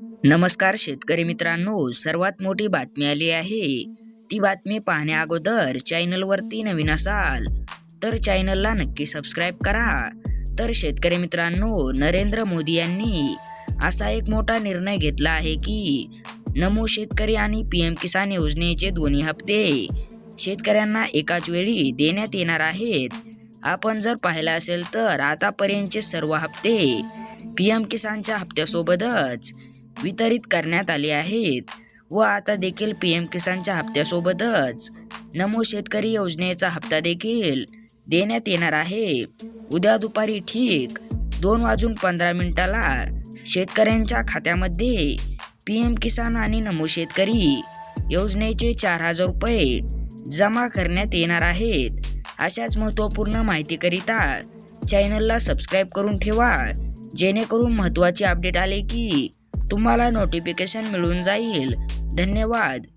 नमस्कार शेतकरी मित्रांनो सर्वात मोठी बातमी आली आहे. ती बातमी पाहण्या अगोदर चॅनलवरती नवीन असाल तर चॅनलला नक्की सबस्क्राईब करा. तर शेतकरी मित्रांनो नरेंद्र मोदी यांनी असा एक मोठा निर्णय घेतला आहे की नमो शेतकरी आणि पी एम किसान योजनेचे दोन्ही हप्ते शेतकऱ्यांना एकाच वेळी देण्यात येणार आहेत. आपण जर पाहिलं असेल तर आतापर्यंतचे सर्व हप्ते पी एम किसानच्या हप्त्यासोबतच वितरित करण्यात आले आहेत व आता देखील पी एम किसानच्या हप्त्यासोबतच नमो शेतकरी योजनेचा हप्ता देखील देण्यात येणार आहे. उद्या दुपारी ठीक दोन वाजून पंधरा मिनिटाला शेतकऱ्यांच्या खात्यामध्ये पी एम किसान आणि नमो शेतकरी योजनेचे चार हजार रुपये जमा करण्यात येणार आहेत. अशाच महत्त्वपूर्ण माहितीकरिता चॅनलला सबस्क्राईब करून ठेवा जेणेकरून महत्त्वाचे अपडेट आले की तुम्हाला नोटिफिकेशन मिळून जाईल. धन्यवाद.